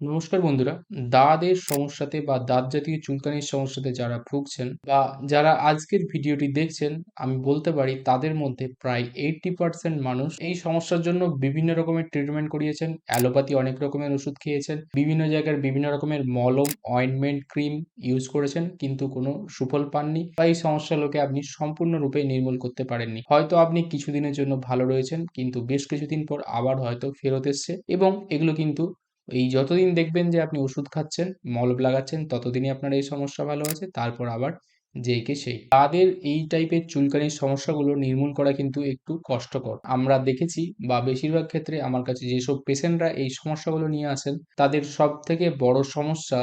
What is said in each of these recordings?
নমস্কার বন্ধুরা। দাঁতের সমস্যাতে বা দাঁত জাতীয় চুলকানির সমস্যাতে যারা ভুগছেন বা যারা আজকের ভিডিওটি দেখছেন, আমি বলতে পারি তাদের মধ্যে প্রায় এইটটি পার্সেন্ট মানুষ এই সমস্যার জন্য বিভিন্ন রকমের ট্রিটমেন্ট করিয়েছেন। অ্যালোপ্যাথি অনেক রকমের ওষুধ খেয়েছেন। বিভিন্ন জায়গার বিভিন্ন রকমের মলম অয়েন্টমেন্ট ক্রিম ইউজ করেছেন কিন্তু কোনো সুফল পাননি বা এই সমস্যাগুলোকে আপনি সম্পূর্ণরূপে নির্মূল করতে পারেননি। হয়তো আপনি কিছুদিনের জন্য ভালো রয়েছেন কিন্তু বেশ কিছুদিন পর আবার হয়তো ফেরত এসছে এবং এগুলো কিন্তু এই যতদিন দেখবেন যে আপনি ওষুধ খাচ্ছেন মলম লাগাচ্ছেন, ততদিনই আপনার এই সমস্যা ভালো আছে তারপর আবার যেই কে সেই। তাদের এই টাইপের চুলকানির সমস্যাগুলো নির্মূল করা কিন্তু একটু কষ্টকর। আমরা দেখেছি বা বেশিরভাগ ক্ষেত্রে আমার কাছে যেসব পেশেন্টরা এই সমস্যাগুলো নিয়ে আসেন, তাদের সব থেকে বড় সমস্যা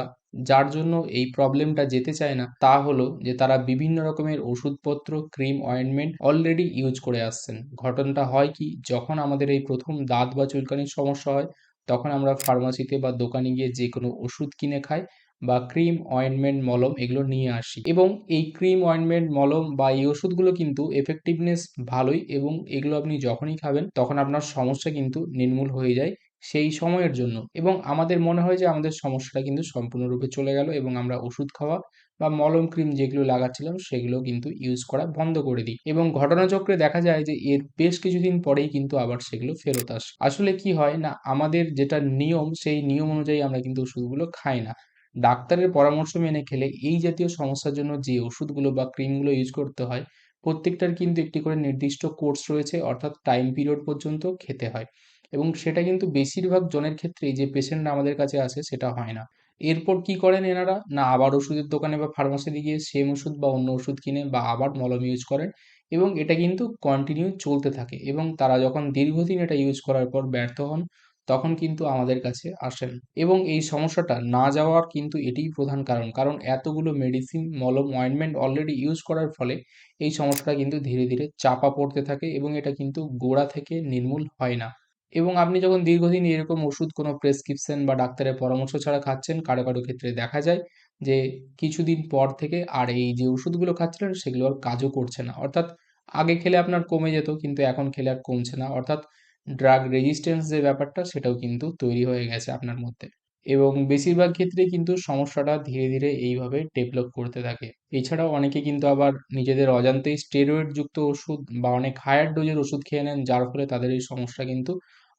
যার জন্য এই প্রবলেমটা যেতে চায় না, তা হলো যে তারা বিভিন্ন রকমের ওষুধপত্র, ক্রিম অয়েন্টমেন্ট অলরেডি ইউজ করে আসছেন। ঘটনাটা হয় কি, যখন আমাদের এই প্রথম দাঁত বা চুলকানির সমস্যা হয় তখন আমরা ফার্মাসিতে বা দোকানে গিয়ে যে কোনো ওষুধ কিনে খাই বা ক্রিম অয়েন্টমেন্ট মলম এগুলো নিয়ে আসি। এবং এই ক্রিম অয়েন্টমেন্ট মলম বা এই ওষুধগুলো কিন্তু এফেক্টিভনেস ভালোই এবং এগুলো আপনি যখনই খাবেন তখন আপনার সমস্যা কিন্তু নির্মূল হয়ে যায় সেই সময়ের জন্য। এবং আমাদের মনে হয় যে আমাদের সমস্যাটা কিন্তু সম্পূর্ণরূপে চলে গেল এবং আমরা ওষুধ খাওয়া বা মলম ক্রিম যেগুলো লাগাচ্ছিলাম, সেগুলো কিন্তু ইউজ করা বন্ধ করে দিই। এবং ঘটনাচক্রে দেখা যায় যে, এর বেশ কিছুদিন পরেই কিন্তু আবার সেগুলো ফেরত আসে। আসলে কি হয় না, আমাদের যেটা নিয়ম, সেই নিয়ম অনুযায়ী আমরা কিন্তু ওষুধগুলো খাই না। ডাক্তারের পরামর্শ মেনে খেলে এই জাতীয় সমস্যার জন্য যে ওষুধগুলো বা ক্রিমগুলো ইউজ করতে হয়, প্রত্যেকটার কিন্তু একটি করে নির্দিষ্ট কোর্স রয়েছে, অর্থাৎ টাইম পিরিয়ড পর্যন্ত খেতে হয়। এবং সেটা কিন্তু বেশিরভাগ জনের ক্ষেত্রেই যে পেশেন্টরা আমাদের কাছে আসে, সেটা হয় না। এরপর কি করেন এনারা? না, আবার ওষুধের দোকানে বা ফার্মাসিতে গিয়ে সেম ওষুধ বা অন্য ওষুধ কিনে বা আবার মলম ইউজ করেন এবং এটা কিন্তু কন্টিনিউ চলতে থাকে এবং তারা যখন দীর্ঘদিন এটা ইউজ করার পর ব্যর্থ হন, তখন কিন্তু আমাদের কাছে আসেন এবং এই সমস্যাটা না যাওয়ার কিন্তু এটিই প্রধান কারণ। কারণ এতগুলো মেডিসিন মলম অয়েন্টমেন্ট অলরেডি ইউজ করার ফলে এই সমস্যাটা কিন্তু ধীরে ধীরে চাপা পড়তে থাকে এবং এটা কিন্তু গোড়া থেকে নির্মূল হয় না। এবং আপনি যখন দীর্ঘদিন এরকম ওষুধ, কোনো প্রেসক্রিপশন বা ডাক্তারের পরামর্শ ছাড়া খাচ্ছেন, কারও কারও ক্ষেত্রে দেখা যায় যে কিছুদিন পর থেকে আর এই যে ওষুধগুলো খাচ্ছিলেন, সেগুলো আর কাজও করছে না। অর্থাৎ আগে খেলে আপনার কমে যেত, কিন্তু এখন খেলে আর কমছে না। অর্থাৎ ড্রাগ রেজিস্ট্যান্স যে ব্যাপারটা, সেটাও কিন্তু তৈরি হয়ে গেছে আপনার মধ্যে। এবং বেশিরভাগ ক্ষেত্রে কিন্তু সমস্যাটা ধীরে ধীরে এইভাবে ডেভেলপ করতে থাকে। এছাড়াও অনেকে কিন্তু আবার নিজেদের অজান্তেই স্টেরয়েড যুক্ত ওষুধ বা অনেক হায়ার ডোজের ওষুধ খেয়ে নেন, যার ফলে তাদের এই সমস্যা কিন্তু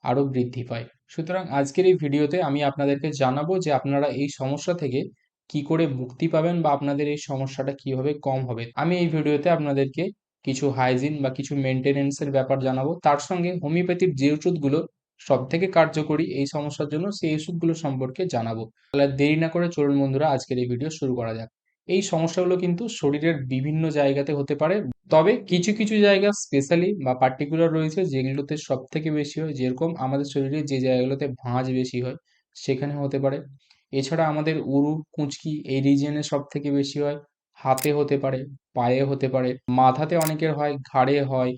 আরও বৃদ্ধি পায়। সুতরাং আজকের এই ভিডিওতে আমি আপনাদেরকে জানাব যে আপনারা এই সমস্যা থেকে কি করে মুক্তি পাবেন বা আপনাদের এই সমস্যাটা কীভাবে কম হবে। আমি এই ভিডিওতে আপনাদেরকে কিছু হাইজিন বা কিছু মেনটেনেন্সের ব্যাপার জানাব। তার সঙ্গে হোমিওপ্যাথির যে ওষুধগুলো সব থেকে কার্যকরী এই সমস্যার জন্য সেই ওষুধগুলো সম্পর্কে জানাব। তাহলে দেরি না করে চলুন বন্ধুরা, আজকের এই ভিডিও শুরু করা যাক। এই সমস্যাগুলো কিন্তু শরীরের বিভিন্ন জায়গাতে হতে পারে। তবে কিছু কিছু জায়গা স্পেশালি বা পার্টিকুলার রয়েছে যেগুলোতে সব থেকে বেশি হয়। যেরকম আমাদের শরীরে যে জায়গাগুলোতে ভাঁজ বেশি হয়, সেখানে হতে পারে। এছাড়া আমাদের উরু, কুঁচকি এই রিজিয়নে সব থেকে বেশি হয়। হাতে হতে পারে, পায়ে হতে পারে, মাথাতে অনেকের হয়, ঘাড়ে হয়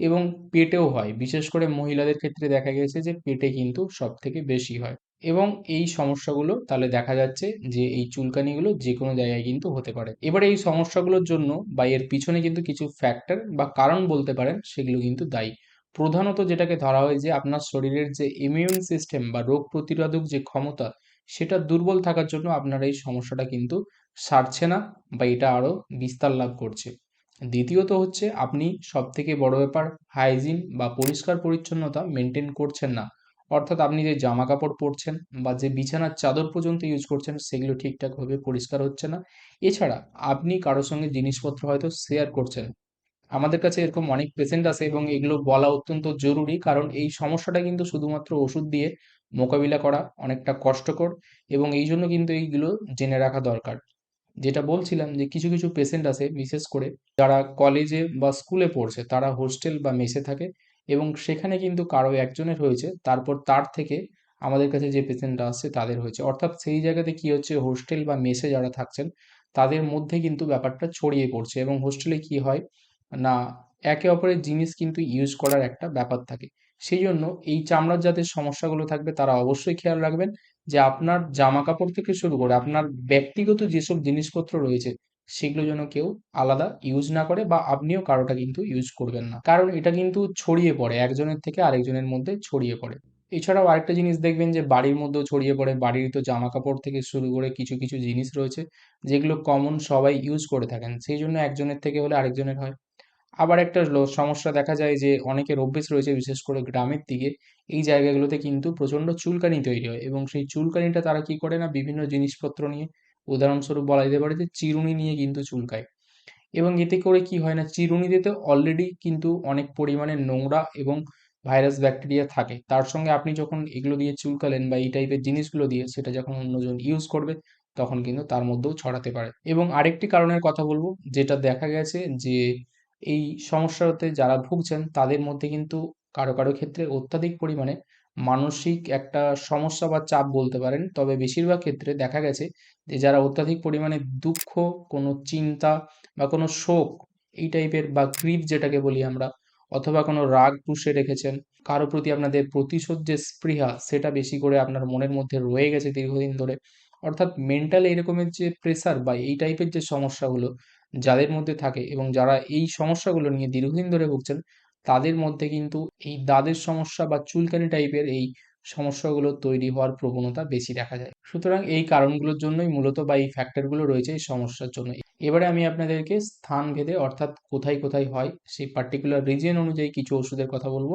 এবং পেটেও হয়। বিশেষ করে মহিলাদের ক্ষেত্রে দেখা গেছে যে পেটে কিন্তু সব থেকে বেশি হয়। এবং এই সমস্যাগুলো তাহলে দেখা যাচ্ছে যে এই চুলকানিগুলো যে কোনো জায়গায় কিন্তু হতে পারে। এবারে এই সমস্যাগুলোর জন্য বা এর পিছনে কিন্তু কিছু ফ্যাক্টর বা কারণ বলতে পারেন, সেগুলো কিন্তু দায়ী। প্রধানত যেটাকে ধরা হয় যে আপনার শরীরের যে ইমিউন সিস্টেম বা রোগ প্রতিরোধক যে ক্ষমতা, সেটা দুর্বল থাকার জন্য আপনার এই সমস্যাটা কিন্তু সারছে না বা এটা আরও বিস্তার লাভ করছে। দ্বিতীয়ত হচ্ছে আপনি সব থেকে বড় ব্যাপার হাইজিন বা পরিষ্কার পরিচ্ছন্নতা মেনটেন করছেন না। অর্থাৎ আপনি যে জামা কাপড় পরছেন বা যে বিছানার চাদর পর্যন্ত ইউজ করছেন, সেগুলো ঠিকঠাকভাবে পরিষ্কার হচ্ছে না। এছাড়া আপনি কারোর সঙ্গে জিনিসপত্র হয়তো শেয়ার করছেন। আমাদের কাছে এরকম অনেক পেশেন্ট আছে এবং এগুলো বলা অত্যন্ত জরুরি কারণ এই সমস্যাটা কিন্তু শুধুমাত্র ওষুধ দিয়ে মোকাবিলা করা অনেকটা কষ্টকর এবং এই জন্য কিন্তু এইগুলো জেনে রাখা দরকার। যেটা বলছিলাম যে কিছু কিছু পেশেন্ট আছে বিশেষ করে যারা কলেজে বা স্কুলে পড়ছে, তারা হোস্টেল বা মেসে থাকে। এবং সেখানে কিন্তু কারও একজনের হয়েছে, তারপর তার থেকে আমাদের কাছে যে পেশেন্টরা আসছে তাদের হয়েছে। অর্থাৎ সেই জায়গাতে কি হচ্ছে, হোস্টেল বা মেসে যারা থাকছেন, তাদের মধ্যে কিন্তু ব্যাপারটা ছড়িয়ে পড়ছে এবং হোস্টেলে কি হয় না, একে অপরের জিনিস কিন্তু ইউজ করার একটা ব্যাপার থাকে। সেই জন্য এই চামড়ার যাদের সমস্যাগুলো থাকবে, তারা অবশ্যই খেয়াল রাখবেন যে আপনার জামা কাপড় থেকে শুরু করে, আপনার ব্যক্তিগত যেসব জিনিসপত্র রয়েছে সেগুলো যেন কেউ আলাদা ইউজ না করে বা আপনিও কারোটা কিন্তু ইউজ করবেন না। কারণ এটা কিন্তু ছড়িয়ে পড়ে, একজনের থেকে আরেকজনের মধ্যে ছড়িয়ে পড়ে। এছাড়াও আরেকটা জিনিস দেখবেন যে বাড়ির মধ্যেও ছড়িয়ে পড়ে, বাড়ির তো জামা কাপড় থেকে শুরু করে কিছু কিছু জিনিস রয়েছে যেগুলো কমন সবাই ইউজ করে থাকেন। সেই জন্য একজনের থেকে হলে আরেকজনের হয়। আবার একটা সমস্যা দেখা যায় যে অনেকের অভ্যেস রয়েছে, বিশেষ করে গ্রামের দিকে, এই জায়গাগুলোতে কিন্তু প্রচণ্ড চুলকানি তৈরি হয় এবং সেই চুলকানিটা তারা কি করে না বিভিন্ন জিনিসপত্র নিয়ে উদাহরণস্বরূপ বলা যেতে পারে যে চিরুনি নিয়ে কিন্তু চুলকায়। এবং এতে করে কি হয় না চিরুনিতে অলরেডি কিন্তু অনেক পরিমাণে নোংরা এবং ভাইরাস ব্যাকটেরিয়া থাকে। তার সঙ্গে আপনি যখন এগুলো দিয়ে চুলকালেন বা এই টাইপের জিনিসগুলো দিয়ে সেটা যখন অন্যজন ইউজ করবে, তখন কিন্তু তার মধ্যেও ছড়াতে পারে। এবং আরেকটি কারণের কথা বলব, যেটা দেখা গেছে যে এই সমস্যাতে যারা ভুগছেন, তাদের মধ্যে কিন্তু কারও কারও ক্ষেত্রে অত্যাধিক পরিমাণে মানসিক একটা সমস্যা বা চাপ বলতে পারেন। তবে বেশিরভাগ ক্ষেত্রে দেখা গেছে যে, যারা অত্যাধিক পরিমাণে দুঃখ, কোনো চিন্তা বা কোনো শোক এই টাইপের বা গ্রিফ যেটাকে বলি আমরা, অথবা কোনো রাগ পুষে রেখেছেন, কারও প্রতি আপনাদের প্রতিশোধ যে স্পৃহা, সেটা বেশি করে আপনার মনের মধ্যে রয়ে গেছে দীর্ঘদিন ধরে। অর্থাৎ মেন্টাল এরকমের যে প্রেসার বা এই টাইপের যে সমস্যাগুলো যাদের মধ্যে থাকে এবং যারা এই সমস্যাগুলো নিয়ে দীর্ঘদিন ধরে ভুগছেন তাদের মধ্যে কিন্তু এই দাঁতের সমস্যা বা চুলকানি টাইপের এই সমস্যাগুলো তৈরি হওয়ার প্রবণতা বেশি দেখা যায়। সুতরাং এই কারণগুলোর জন্যই মূলত বা এই ফ্যাক্টরগুলো রয়েছে এই সমস্যার জন্য। এবারে আমি আপনাদেরকে স্থান ভেদে অর্থাৎ কোথায় কোথায় হয় সেই পার্টিকুলার রিজিয়ন অনুযায়ী কিছু ওষুধের কথা বলব,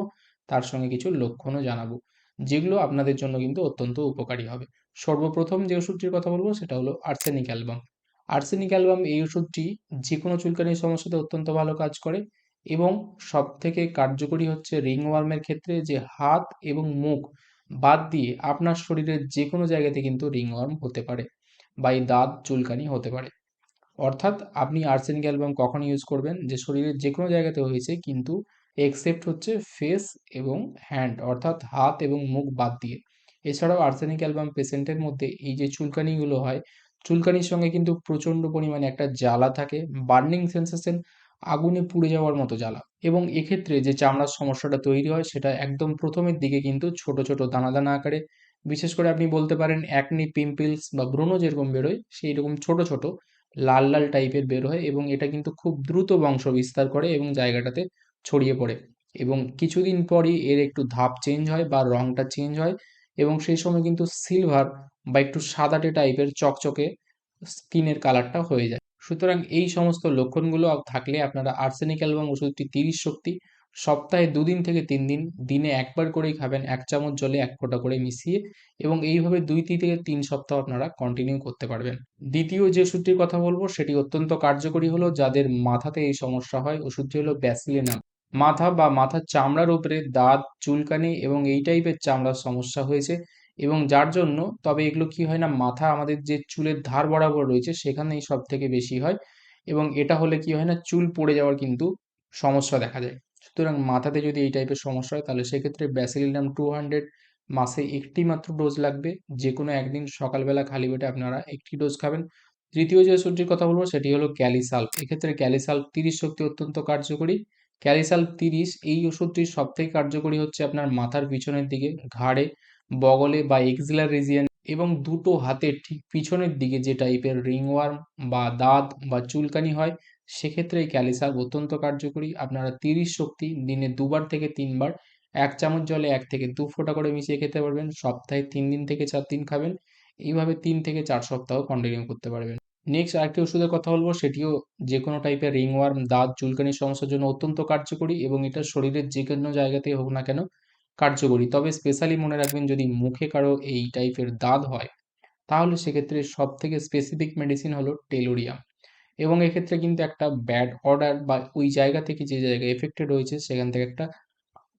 তার সঙ্গে কিছু লক্ষণও জানাব, যেগুলো আপনাদের জন্য কিন্তু অত্যন্ত উপকারী হবে। সর্বপ্রথম যে ওষুধটির কথা বলব সেটা হলো আর্সেনিক অ্যালবাম আর্সেনিক অ্যালবাম এই ওষুধটি যে কোনো চুলকানির সমস্যাতে অত্যন্ত ভালো কাজ করে। এবং সবথেকে কার্যকরী হচ্ছে রিং ওয়ার্মের ক্ষেত্রে যে হাত এবং মুখ বাদ দিয়ে আপনার শরীরের যে কোনো জায়গাতে কিন্তু রিং ওয়ার্ম হতে পারে বা এই দাঁত, চুলকানি হতে পারে। অর্থাৎ আপনি আর্সেনিক অ্যালবাম কখন ইউজ করবেন? যে শরীরের যে কোনো জায়গাতে হয়েছে কিন্তু এক্সেপ্ট হচ্ছে ফেস এবং হ্যান্ড অর্থাৎ হাত এবং মুখ বাদ দিয়ে। এছাড়াও আর্সেনিক অ্যালবাম পেশেন্টের মধ্যে এই যে চুলকানিগুলো হয়, চুলকানির সঙ্গে কিন্তু প্রচণ্ড পরিমাণে একটা জ্বালা থাকে, বার্নিং সেন্সেশন আগুনে পুড়ে যাওয়ার মতো জ্বালা। এবং এক্ষেত্রে যে চামড়ার সমস্যাটা তৈরি হয়, সেটা একদম প্রথমের দিকে কিন্তু ছোট ছোট দানা দানা আকারে। বিশেষ করে আপনি বলতে পারেন অ্যাকনি পিম্পলস বা ব্রণ যেরকম বেরোয় সেই রকম ছোট ছোট, লাল লাল টাইপের বের হয় এবং এটা কিন্তু খুব দ্রুত বংশ বিস্তার করে এবং জায়গাটাতে ছড়িয়ে পড়ে। এবং কিছুদিন পরই এর একটু ধাপ চেঞ্জ হয় বা রংটা চেঞ্জ হয় এবং সেই সময় কিন্তু সিলভার বা একটু সাদাটে টাইপের চকচকে স্কিনের কালারটা হয়ে যায়। সুতরাং এই সমস্ত লক্ষণগুলো থাকলে আপনারা আর্সেনিক অ্যালবাম ওষুধটি তিরিশ শক্তি, সপ্তাহে দুদিন থেকে তিন দিন, দিনে একবার করেই খাবেন, এক চামচ জলে এক ফোঁটা করে মিশিয়ে এবং এইভাবে দুই থেকে তিন সপ্তাহ আপনারা কন্টিনিউ করতে পারবেন। দ্বিতীয় যে ওষুধটির কথা বলব, সেটি অত্যন্ত কার্যকরী হলো যাদের মাথাতে এই সমস্যা হয়, ওষুধটি হলো ব্যাসিলিনাম মাথা বা মাথার চামড়ার উপরে দাঁত, চুলকানি এবং এই টাইপের চামড়ার সমস্যা হয়েছে। এবং যার জন্য তবে এগুলো কি হয় না, মাথা আমাদের যে চুলের ধার বরাবর রয়েছে সেখানেই সব থেকে বেশি হয় এবং এটা হলে কি হয় না, চুল পড়ে যাওয়ার কিন্তু সমস্যা দেখা যায়। সুতরাং মাথাতে যদি এই টাইপের সমস্যা হয় তাহলে সেক্ষেত্রে ব্যাসিলিনাম টু হান্ড্রেড মাসে একটি মাত্র ডোজ লাগবে। যে কোনো একদিন সকালবেলা খালি পেটে আপনারা একটি ডোজ খাবেন। তৃতীয় যে ওষুধটির কথা বলব সেটি হলো ক্যালিসাল্প এক্ষেত্রে ক্যালিসাল্প তিরিশ শক্তি অত্যন্ত কার্যকরী। ক্যালিসাল্প তিরিশ এই ওষুধটির সবথেকে কার্যকরী হচ্ছে আপনার মাথার পিছনের দিকে ঘাড়ে বগলে বা এক্সিলার রিজিয়ন এবং দুটো হাতের ঠিক পিছনের দিকে যে টাইপের রিংওয়ার্ম বা দাঁত বা চুলকানি হয়, সেক্ষেত্রে এই ক্যালিসাল্প অত্যন্ত কার্যকরী। আপনারা তিরিশ শক্তি দিনে দুবার থেকে তিনবার এক চামচ জলে এক থেকে দু ফোঁটা করে মিশিয়ে খেতে পারবেন। সপ্তাহে তিন দিন থেকে চার দিন খাবেন। এইভাবে তিন থেকে চার সপ্তাহ কন্টিনিউ করতে পারবেন। নেক্সট আরেকটি ওষুধের কথা বলব, সেটিও যে কোনো টাইপের রিংওয়ার্ম দাঁত চুলকানির সমস্যার জন্য অত্যন্ত কার্যকরী এবং এটা শরীরের যে কোনো জায়গাতেই হোক না কেন কার্যকরী। তবে স্পেশালি মনে রাখবেন যদি মুখে কারও এই টাইপের দাঁত হয়, তাহলে সেক্ষেত্রে সব থেকে স্পেসিফিক মেডিসিন হলো টেলোরিয়াম এবং এক্ষেত্রে কিন্তু একটা ব্যাড অর্ডার বা ওই জায়গা থেকে যে জায়গায় এফেক্টেড হয়েছে সেখান থেকে একটা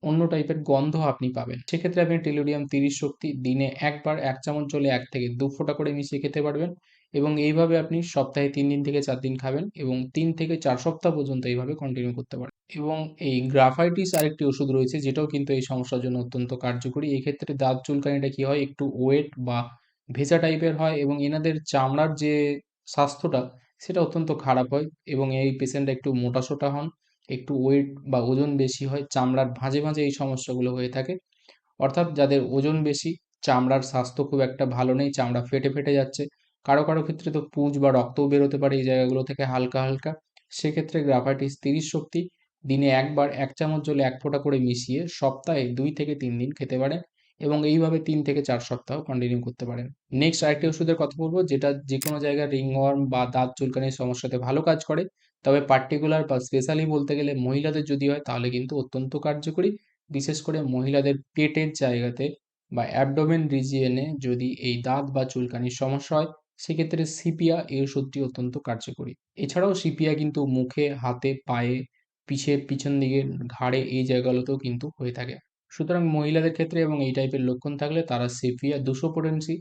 অন্য টাইপের গন্ধ আপনি পাবেন। সেক্ষেত্রে আপনি টেলোরিয়াম তিরিশ শক্তি দিনে একবার, এক চামচ জলে এক থেকে দু ফোঁটা করে মিশিয়ে খেতে পারবেন। এবং এইভাবে আপনি সপ্তাহে তিন দিন থেকে চার দিন খাবেন এবং তিন থেকে চার সপ্তাহ পর্যন্ত এইভাবে কন্টিনিউ করতে পারেন। এবং এই গ্রাফাইটিস আরেকটি ওষুধ রয়েছে, যেটাও কিন্তু এই সমস্যার জন্য অত্যন্ত কার্যকরী। এই ক্ষেত্রে দাঁত চুলকানিটা কি হয়? একটু ওয়েট বা ভেজা টাইপের হয় এবং এনাদের চামড়ার যে স্বাস্থ্যটা, সেটা অত্যন্ত খারাপ হয় এবং এই পেশেন্টরা একটু মোটাসোটা হন, একটু ওয়েট বা ওজন বেশি হয়, চামড়ার ভাঁজে ভাঁজে এই সমস্যাগুলো হয়ে থাকে। অর্থাৎ যাদের ওজন বেশি, চামড়ার স্বাস্থ্য খুব একটা ভালো নেই, চামড়া ফেটে ফেটে যাচ্ছে কারও কারও ক্ষেত্রে তো পুঁজ বা রক্তও বেরোতে পারে এই জায়গাগুলো থেকে হালকা হালকা। সেক্ষেত্রে গ্রাফাইটিস তিরিশ শক্তি, দিনে একবার এক চামচ জলে এক ফোঁটা করে মিশিয়ে সপ্তাহে দুই থেকে তিন দিন খেতে পারেন এবং এইভাবে তিন থেকে চার সপ্তাহ কন্টিনিউ করতে পারেন। নেক্সট আরেকটি ওষুধের কথা বলব, যেটা যে কোনো জায়গায় রিংওয়ার্ম বা দাঁত চুলকানির সমস্যাতে ভালো কাজ করে। তবে পার্টিকুলার বা স্পেশালি বলতে গেলে মহিলাদের যদি হয়, তাহলে কিন্তু অত্যন্ত কার্যকরী। বিশেষ করে মহিলাদের পেটের জায়গাতে বা অ্যাবডোমেন রিজিয়নে যদি এই দাঁত বা চুলকানির সমস্যা হয় সেক্ষেত্রে সিপিয়া এই ওষুধটি অত্যন্ত কার্যকরী। এছাড়াও সিপিয়া কিন্তু মুখে, হাতে, পায়ে পিছের পিছন দিকে, ঘাড়ে এই জায়গাগুলোতেও কিন্তু হয়ে থাকে। সুতরাং মহিলাদের ক্ষেত্রে এবং এই টাইপের লক্ষণ থাকলে তারা সিপিয়া দুশো পোটেন্সি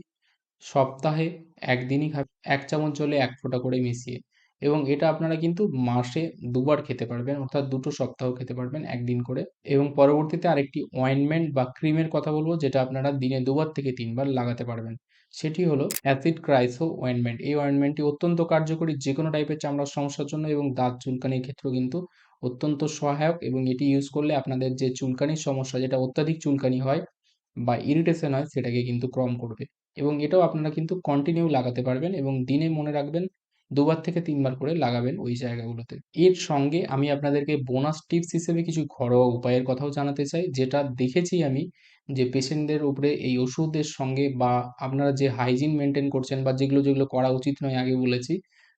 সপ্তাহে একদিনই খাবে, এক চামচ জলে এক ফোঁটা করে মিশিয়ে। এবং এটা আপনারা কিন্তু মাসে দুবার খেতে পারবেন, অর্থাৎ দুটো সপ্তাহ খেতে পারবেন একদিন করে। এবং পরবর্তীতে আরেকটি অয়েনমেন্ট বা ক্রিমের কথা বলব, যেটা আপনারা দিনে দুবার থেকে তিনবার লাগাতে পারবেন। সেটি হলো অ্যাসিড ক্রাইসো অয়েনমেন্ট এই অয়েনমেন্টটি অত্যন্ত কার্যকরী যে কোনো টাইপের চামড়ার সমস্যার জন্য এবং দাঁত চুলকানির ক্ষেত্রেও কিন্তু অত্যন্ত সহায়ক এবং এটি ইউজ করলে আপনাদের যে চুলকানির সমস্যা, যেটা অত্যাধিক চুলকানি হয় বা ইরিটেশন হয়, সেটাকে কিন্তু কম করবে। এবং এটাও আপনারা কিন্তু কন্টিনিউ লাগাতে পারবেন এবং দিনে মনে রাখবেন দুবার থেকে তিনবার করে লাগাবেন ওই জায়গাগুলোতে। এর সঙ্গে আমি আপনাদেরকে বোনাস টিপস হিসেবে কিছু ঘরোয়া উপায়ের কথাও জানাতে চাই, যেটা দেখেছি আমি যে পেশেন্টদের উপরে এই ওষুধের সঙ্গে বা আপনারা যে হাইজিন মেনটেন করছেন বা যেগুলো যেগুলো করা উচিত নয় আগে বলেছি,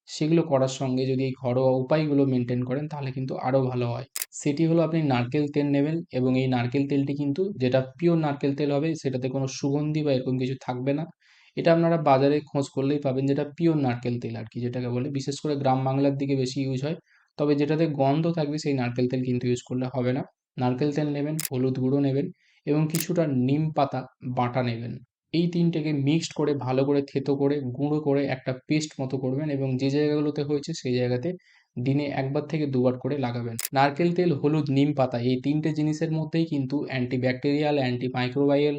সেগুলো করার সঙ্গে যদি এই ঘরোয়া উপায়গুলো মেনটেন করেন তাহলে কিন্তু আরও ভালো হয়। সেটি হলো আপনি নারকেল তেল নেবেন এবং এই নারকেল তেলটি কিন্তু যেটা পিওর নারকেল তেল হবে সেটাতে কোনো সুগন্ধি বা এরকম কিছু থাকবে না। এটা আপনারা বাজারে খোঁজ করলেই পাবেন যেটা পিওর নারকেল তেল আর কি, যেটাকে বলে। বিশেষ করে গ্রাম বাংলার দিকে বেশি ইউজ হয়। তবে যেটাতে গন্ধ থাকবে সেই নারকেল তেল কিন্তু ইউজ করলে হবে না। নারকেল তেল নেবেন, হলুদ গুঁড়ো নেবেন এবং কিছুটা নিম পাতা বাটা নেবেন। এই তিনটেকে মিক্সড করে, ভালো করে থেতো করে, গুঁড়ো করে একটা পেস্ট মতো করবেন এবং যে জায়গাগুলোতে হয়েছে সেই জায়গাতে দিনে একবার থেকে দুবার করে লাগাবেন। নারকেল তেল, হলুদ, নিম পাতা এই তিনটে জিনিসের মধ্যেই কিন্তু অ্যান্টিব্যাকটেরিয়াল অ্যান্টি মাইক্রোবাইয়াল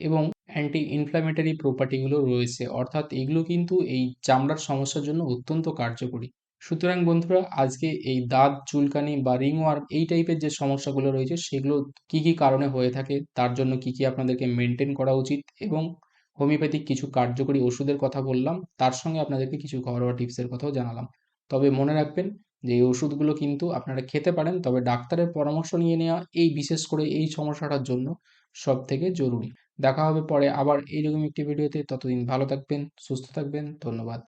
এবং অ্যান্টি ইনফ্ল্যামেটারি প্রপার্টিগুলো রয়েছে। অর্থাৎ এগুলো কিন্তু এই চামড়ার সমস্যার জন্য অত্যন্ত কার্যকরী। সুতরাং বন্ধুরা, আজকে এই দাঁত, চুলকানি বা রিংওয়ার্ম এই টাইপের যে সমস্যাগুলো রয়েছে, সেগুলো কি কি কারণে হয়ে থাকে, তার জন্য কি কি আপনাদেরকে মেনটেন করা উচিত এবং হোমিওপ্যাথিক কিছু কার্যকরী ওষুধের কথা বললাম, তার সঙ্গে আপনাদেরকে কিছু ঘরোয়া টিপসের কথাও জানালাম। তবে মনে রাখবেন যে এই ওষুধগুলো কিন্তু আপনারা খেতে পারেন, তবে ডাক্তারের পরামর্শ নিয়ে নেওয়া এই বিশেষ করে এই সমস্যাটার জন্য সব থেকে জরুরি। দেখা হবে পরে আবার এইরকম একটি ভিডিওতে, ততদিন ভালো থাকবেন, সুস্থ থাকবেন, ধন্যবাদ।